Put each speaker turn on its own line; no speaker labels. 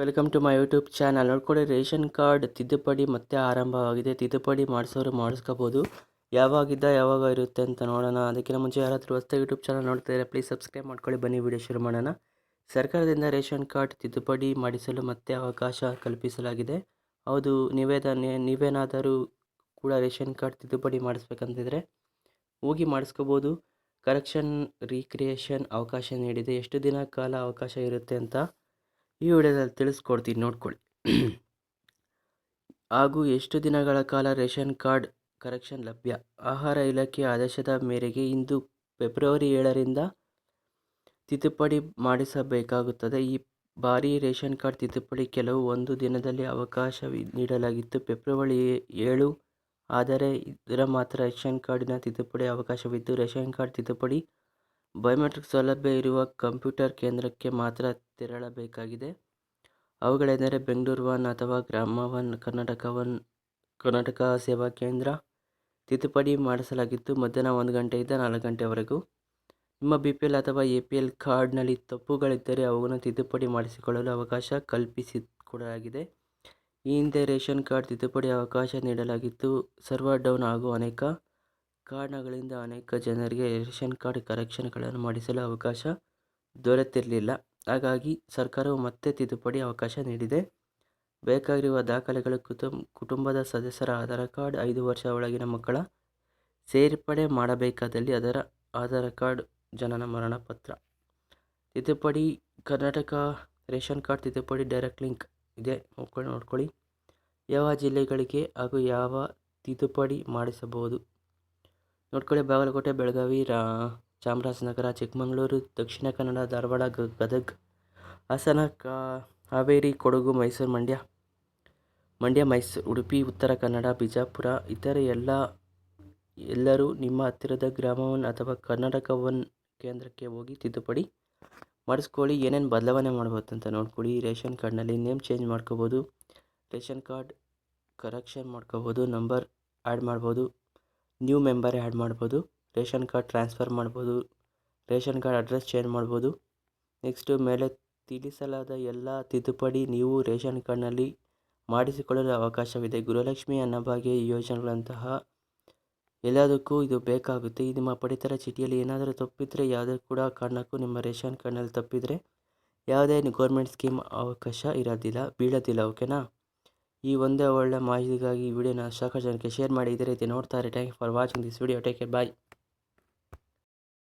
Welcome to my YouTube channel ನೋಡ್ಕೊಳ್ಳಿ ration card ತಿದ್ದುಪಡಿ ಮತ್ತೆ ಆರಂಭವಾಗಿದೆ. ತಿದ್ದುಪಡಿ ಮಾಡಿಸೋರು ಮಾಡಿಸ್ಕೋಬೋದು. ಯಾವಾಗಿದ್ದ ಯಾವಾಗ ಇರುತ್ತೆ ಅಂತ ನೋಡೋಣ. ಅದಕ್ಕಿಂತ ಮುಂಚೆ ಯಾರಾದರೂ ಹೊಸ ಯೂಟ್ಯೂಬ್ ಚಾನಲ್ ನೋಡ್ತಾ ಪ್ಲೀಸ್ ಸಬ್ಸ್ಕ್ರೈಬ್ ಮಾಡ್ಕೊಳ್ಳಿ. ಬನ್ನಿ ವಿಡಿಯೋ ಶುರು ಮಾಡೋಣ. ಸರ್ಕಾರದಿಂದ ರೇಷನ್ ಕಾರ್ಡ್ ತಿದ್ದುಪಡಿ ಮಾಡಿಸಲು ಮತ್ತೆ ಅವಕಾಶ ಕಲ್ಪಿಸಲಾಗಿದೆ. ಹೌದು ನೀವೇದ ನೀವೇನಾದರೂ ಕೂಡ ರೇಷನ್ ಕಾರ್ಡ್ ತಿದ್ದುಪಡಿ ಮಾಡಿಸ್ಬೇಕಂತಿದ್ರೆ ಹೋಗಿ ಮಾಡಿಸ್ಕೋಬೋದು. ಕರೆಕ್ಷನ್ ರೀಕ್ರಿಯೇಷನ್ ಅವಕಾಶ ನೀಡಿದೆ. ಎಷ್ಟು ದಿನ ಕಾಲ ಅವಕಾಶ ಇರುತ್ತೆ ಅಂತ ಈ ವಿಡಿಯೋದಲ್ಲಿ ತಿಳಿಸ್ಕೊಡ್ತೀನಿ, ನೋಡ್ಕೊಳ್ಳಿ. ಹಾಗೂ ಎಷ್ಟು ದಿನಗಳ ಕಾಲ ರೇಷನ್ ಕಾರ್ಡ್ ಕರೆಕ್ಷನ್ ಲಭ್ಯ? ಆಹಾರ ಇಲಾಖೆ ಆದೇಶದ ಮೇರೆಗೆ ಇಂದು ಫೆಬ್ರವರಿ ಏಳರಿಂದ ತಿದ್ದುಪಡಿ ಮಾಡಿಸಬೇಕಾಗುತ್ತದೆ. ಈ ಬಾರಿ ರೇಷನ್ ಕಾರ್ಡ್ ತಿದ್ದುಪಡಿ ಕೆಲವು ಒಂದು ದಿನದಲ್ಲಿ ಅವಕಾಶ ನೀಡಲಾಗಿತ್ತು. ಫೆಬ್ರವರಿ ಏಳು ಆದರೆ ಇದರ ಮಾತ್ರ ರೇಷನ್ ಕಾರ್ಡಿನ ತಿದ್ದುಪಡಿ ಅವಕಾಶವಿದ್ದು, ರೇಷನ್ ಕಾರ್ಡ್ ತಿದ್ದುಪಡಿ ಬಯೋಮೆಟ್ರಿಕ್ ಸೌಲಭ್ಯ ಇರುವ ಕಂಪ್ಯೂಟರ್ ಕೇಂದ್ರಕ್ಕೆ ಮಾತ್ರ ತೆರಳಬೇಕಾಗಿದೆ. ಅವುಗಳೆಂದರೆ ಬೆಂಗಳೂರು ಒನ್ ಅಥವಾ ಗ್ರಾಮ ಒನ್ ಕರ್ನಾಟಕ ಒನ್ ಕರ್ನಾಟಕ ಸೇವಾ ಕೇಂದ್ರ ತಿದ್ದುಪಡಿ ಮಾಡಿಸಲಾಗಿತ್ತು. ಮಧ್ಯಾಹ್ನ ಒಂದು ಗಂಟೆಯಿಂದ ನಾಲ್ಕು ಗಂಟೆವರೆಗೂ. ನಿಮ್ಮ ಬಿ ಪಿ ಎಲ್ ಅಥವಾ ಎ ಪಿ ಎಲ್ ಕಾರ್ಡ್ನಲ್ಲಿ ತಪ್ಪುಗಳಿದ್ದರೆ ಅವುಗಳನ್ನು ತಿದ್ದುಪಡಿ ಮಾಡಿಸಿಕೊಳ್ಳಲು ಅವಕಾಶ ಕಲ್ಪಿಸಿ ಕೊಡಲಾಗಿದೆ ಈ ಹಿಂದೆ ರೇಷನ್ ಕಾರ್ಡ್ ತಿದ್ದುಪಡಿ ಅವಕಾಶ ನೀಡಲಾಗಿತ್ತು. ಸರ್ವರ್ ಡೌನ್ ಹಾಗೂ ಅನೇಕ ಕಾರಣಗಳಿಂದ ಅನೇಕ ಜನರಿಗೆ ರೇಷನ್ ಕಾರ್ಡ್ ಕರೆಕ್ಷನ್ಗಳನ್ನು ಮಾಡಿಸಲು ಅವಕಾಶ ದೊರೆತಿರಲಿಲ್ಲ. ಹಾಗಾಗಿ ಸರ್ಕಾರವು ಮತ್ತೆ ತಿದ್ದುಪಡಿ ಅವಕಾಶ ನೀಡಿದೆ. ಬೇಕಾಗಿರುವ ದಾಖಲೆಗಳು ಕುಟುಂಬ ಕುಟುಂಬದ ಸದಸ್ಯರ ಆಧಾರ್ ಕಾರ್ಡ್, ಐದು ವರ್ಷ ಒಳಗಿನ ಮಕ್ಕಳ ಸೇರ್ಪಡೆ ಮಾಡಬೇಕಾದಲ್ಲಿ ಅದರ ಆಧಾರ್ ಕಾರ್ಡ್ ಜನನ ಮರಣ ಪತ್ರ ತಿದ್ದುಪಡಿ, ಕರ್ನಾಟಕ ರೇಷನ್ ಕಾರ್ಡ್ ತಿದ್ದುಪಡಿ ಡೈರೆಕ್ಟ್ ಲಿಂಕ್ ಇದೆ. ನೋಡ್ಕೊಳ್ಳಿ ನೋಡ್ಕೊಳ್ಳಿ. ಯಾವ ಜಿಲ್ಲೆಗಳಿಗೆ ಹಾಗೂ ಯಾವ ತಿದ್ದುಪಡಿ ಮಾಡಿಸಬಹುದು? ನೋಡ್ಕೊಳ್ಳಿ, ಬಾಗಲಕೋಟೆ, ಬೆಳಗಾವಿ, ರಾ, ಚಾಮರಾಜನಗರ, ಚಿಕ್ಕಮಗಳೂರು, ದಕ್ಷಿಣ ಕನ್ನಡ, ಧಾರವಾಡ, ಗದಗ್, ಹಾಸನ ಹಾವೇರಿ, ಕೊಡಗು, ಮೈಸೂರು, ಮಂಡ್ಯ. ಮಂಡ್ಯ, ಮೈಸೂರು, ಉಡುಪಿ, ಉತ್ತರ ಕನ್ನಡ, ಬಿಜಾಪುರ, ಇತರೆ ಎಲ್ಲ, ಎಲ್ಲರೂ ನಿಮ್ಮ ಹತ್ತಿರದ ಗ್ರಾಮವನ್ನು ಅಥವಾ ಕರ್ನಾಟಕವನ್ನು ಕೇಂದ್ರಕ್ಕೆ ಹೋಗಿ ತಿದ್ದುಪಡಿ ಮಾಡಿಸ್ಕೊಳ್ಳಿ. ಏನೇನು ಬದಲಾವಣೆ ಮಾಡ್ಬೋದು ಅಂತ ನೋಡ್ಕೊಳ್ಳಿ. ರೇಷನ್ ಕಾರ್ಡ್ನಲ್ಲಿ ನೇಮ್ ಚೇಂಜ್ ಮಾಡ್ಕೋಬೋದು. ರೇಷನ್ ಕಾರ್ಡ್ ಕರೆಕ್ಷನ್ ಮಾಡ್ಕೋಬೋದು. ನಂಬರ್ ಆ್ಯಡ್ ಮಾಡ್ಬೋದು. ನ್ಯೂ ಮೆಂಬರ್ ಆ್ಯಡ್ ಮಾಡ್ಬೋದು, ರೇಷನ್ ಕಾರ್ಡ್ ಟ್ರಾನ್ಸ್ಫರ್ ಮಾಡ್ಬೋದು, ರೇಷನ್ ಕಾರ್ಡ್ ಅಡ್ರೆಸ್ ಚೇಂಜ್ ಮಾಡ್ಬೋದು. ನೆಕ್ಸ್ಟು ಮೇಲೆ ತಿಳಿಸಲಾದ ಎಲ್ಲ ತಿದ್ದುಪಡಿ ನೀವು ರೇಷನ್ ಕಾರ್ಡ್ನಲ್ಲಿ ಮಾಡಿಸಿಕೊಳ್ಳಲು ಅವಕಾಶವಿದೆ. ಗೃಹಲಕ್ಷ್ಮಿ ಅನ್ನಭಾಗ್ಯ ಯೋಜನೆಗಳಂತಹ ಎಲ್ಲದಕ್ಕೂ ಇದು ಬೇಕಾಗುತ್ತೆ. ಇದು ನಿಮ್ಮ ಪಡಿತರ ಚೀಟಿಯಲ್ಲಿ ಏನಾದರೂ ತಪ್ಪಿದರೆ ಯಾವುದೇ ಕೂಡ ಕಾರಣಕ್ಕೂ ನಿಮ್ಮ ರೇಷನ್ ಕಾರ್ಡ್ನಲ್ಲಿ ತಪ್ಪಿದರೆ ಯಾವುದೇ ಗೌರ್ಮೆಂಟ್ ಸ್ಕೀಮ್ ಅವಕಾಶ ಇರೋದಿಲ್ಲ, ಬೀಳೋದಿಲ್ಲ ಓಕೆನಾ ಈ ಒಂದೇ ಒಳ್ಳೆ ಮಾಹಿತಿಗಾಗಿ ವಿಡಿಯೋನ ಸಾಕಷ್ಟು ಜನಕ್ಕೆ ಶೇರ್ ಮಾಡಿ ಇದೇ ರೀತಿ ನೋಡ್ತಾರೆ thank you for watching this video take care bye